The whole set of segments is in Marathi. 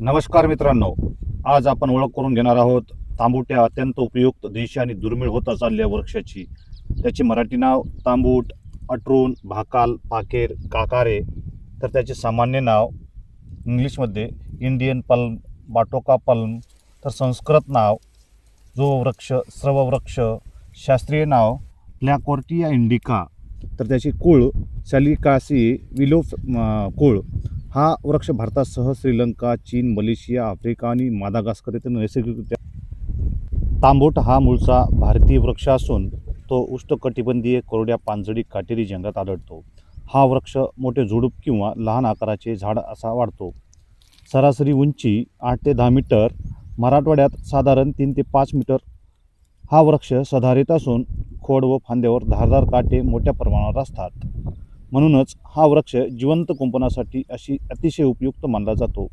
नमस्कार मित्रांनो. आज आपण ओळख करून घेणार आहोत तांबूट्या अत्यंत उपयुक्त देशी आणि दुर्मिळ होत चालल्या वृक्षाची. त्याचे मराठी नाव तांबूट अटरून भाकाल पाकेर काकारे. तर त्याचे सामान्य नाव इंग्लिशमध्ये इंडियन पल्म बाटोका पल्म. तर संस्कृत नाव जो वृक्ष स्रव वृक्ष शास्त्रीय नाव प्लॅकोर्टिया इंडिका. तर त्याची कुळ सॅलिकासी विलो कुळ. हा वृक्ष भारतासह श्रीलंका चीन मलेशिया आफ्रिका आणि मादागास्कर येथे नैसर्गिकरित्या तांबूट हा मूळचा भारतीय वृक्ष असून तो उष्णकटिबंधीय कोरड्या पानझडी काटेरी जंगलात आढळतो. हा वृक्ष मोठे झुडूप किंवा लहान आकाराचे झाड असा वाढतो. सरासरी उंची आठ ते दहा मीटर मराठवाड्यात साधारण तीन ते पाच मीटर. हा वृक्ष सधारित असून खोड व फांद्यावर धारदार काटे मोठ्या प्रमाणावर असतात. म्हणूनच हा वृक्ष जिवंत कुंपणासाठी अशी अतिशय उपयुक्त मानला जातो.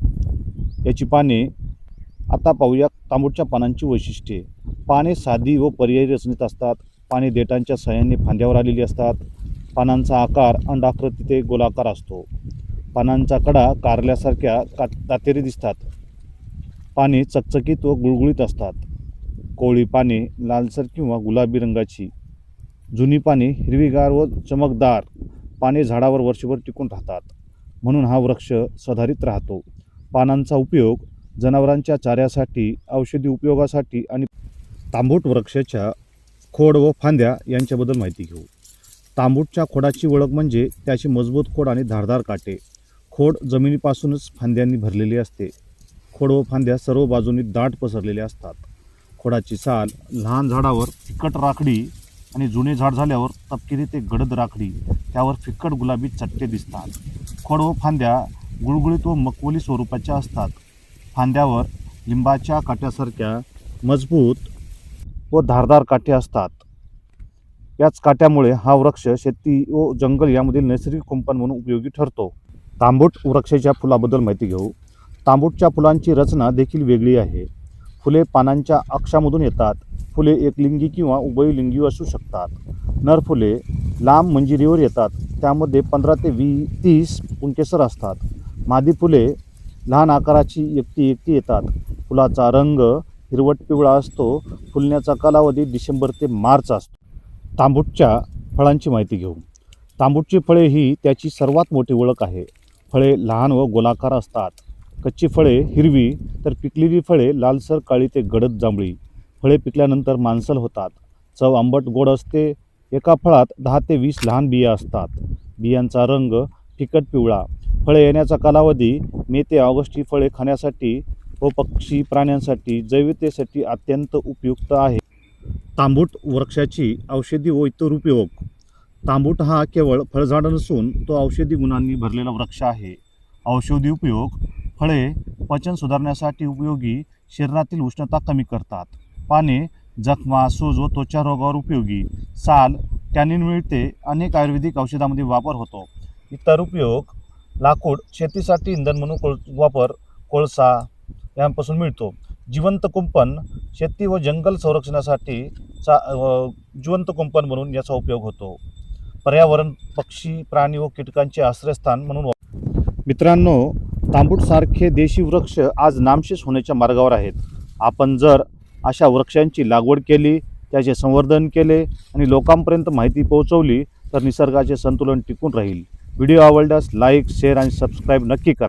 याची पाने आता पाहूया तांबूटच्या पानांची वैशिष्ट्ये. पाने साधी व पर्यायी रचनेत असतात. पाने देटांच्या सहाय्याने फांद्यावर आलेली असतात. पानांचा आकार अंडाकृती ते गोलाकार असतो. पानांचा कडा कारल्यासारख्या का दातेरी दिसतात. पाने चकचकीत व गुळगुळीत असतात. कोवळी पाने लालसर किंवा गुलाबी रंगाची. जुनी पाने हिरवीगार व चमकदार. पाने झाडावर वर्षभर टिकून राहतात. म्हणून हा वृक्ष सधारित राहतो. पानांचा उपयोग जनावरांच्या चाऱ्यासाठी औषधी उपयोगासाठी आणि तांबूट वृक्षाच्या खोड व फांद्या यांच्याबद्दल माहिती घेऊ. तांबूटच्या खोडाची ओळख म्हणजे त्याची मजबूत खोड आणि धारदार काटे. खोड जमिनीपासूनच फांद्यांनी भरलेली असते. खोड व फांद्या सर्व बाजूंनी दाट पसरलेल्या असतात. खोडाची साल लहान झाडावर तिखट राखडी आणि जुने झाड झाल्यावर तपकिरी ते गडद राखडी त्यावर फिक्कट गुलाबी चट्टे दिसतात. खोड व फांद्या गुळगुळीत व मकवली स्वरूपाच्या असतात. फांद्यावर लिंबाच्या काट्यासारख्या मजबूत व धारदार काटे असतात. याच काट्यामुळे हा वृक्ष शेती व जंगल यामधील नैसर्गिक कुंपण म्हणून उपयोगी ठरतो. तांबूट वृक्षाच्या फुलाबद्दल माहिती घेऊ. तांबूटच्या फुलांची रचना देखील वेगळी आहे. फुले पानांच्या अक्षामधून येतात. फुले एकलिंगी किंवा उभयलिंगी असू शकतात. नर फुले लांब मंजिरीवर येतात. त्यामध्ये पंधरा ते वी तीस पुंकेसर असतात. मादी फुले लहान आकाराची एकटी एकटी येतात. फुलाचा रंग हिरवट पिवळा असतो. फुलण्याचा कालावधी डिसेंबर ते मार्च असतो. तांबूटच्या फळांची माहिती घेऊ. तांबूटची फळे ही त्याची सर्वात मोठी ओळख आहे. फळे लहान व गोलाकार असतात. कच्ची फळे हिरवी तर पिकलेली फळे लालसर काळी ते गडद जांभळी. फळे पिकल्यानंतर मांसल होतात. चव आंबट गोड असते. एका फळात दहा ते वीस लहान बिया असतात. बियांचा रंग फिकट पिवळा. फळे येण्याचा कालावधी मे ते ऑगस्ट ही फळे खाण्यासाठी व पक्षी प्राण्यांसाठी जैविकतेसाठी अत्यंत उपयुक्त आहे. तांबूट वृक्षाची औषधी व इतर उपयोग. तांबूट हा केवळ फळझाड नसून तो औषधी गुणांनी भरलेला वृक्ष आहे. औषधी उपयोग. फळे पचन सुधारण्यासाठी उपयोगी शरीरातील उष्णता कमी करतात. पाने जखमा सूज व त्वचा रोगावर उपयोगी. साल टॅनिन मिळते. अनेक आयुर्वेदिक औषधामध्ये वापर होतो. इतर उपयोग लाकूड शेतीसाठी इंधन म्हणून कोळ वापर कोळसा यांपासून मिळतो. जिवंत कुंपण शेती व जंगल संरक्षणासाठी चा जिवंत कुंपण म्हणून याचा उपयोग होतो. पर्यावरण पक्षी प्राणी व कीटकांचे आश्रयस्थान म्हणून मित्रांनो तांबूटसारखे देशी वृक्ष आज नामशेष होण्याच्या मार्गावर आहेत. आपण जर अशा वृक्षांची लागवड केली त्याचे संवर्धन केले आणि लोकांपर्यंत माहिती पोहोचवली तर निसर्गाचे संतुलन टिकून राहील. व्हिडिओ आवडल्यास लाईक शेअर आणि सबस्क्राईब नक्की करा.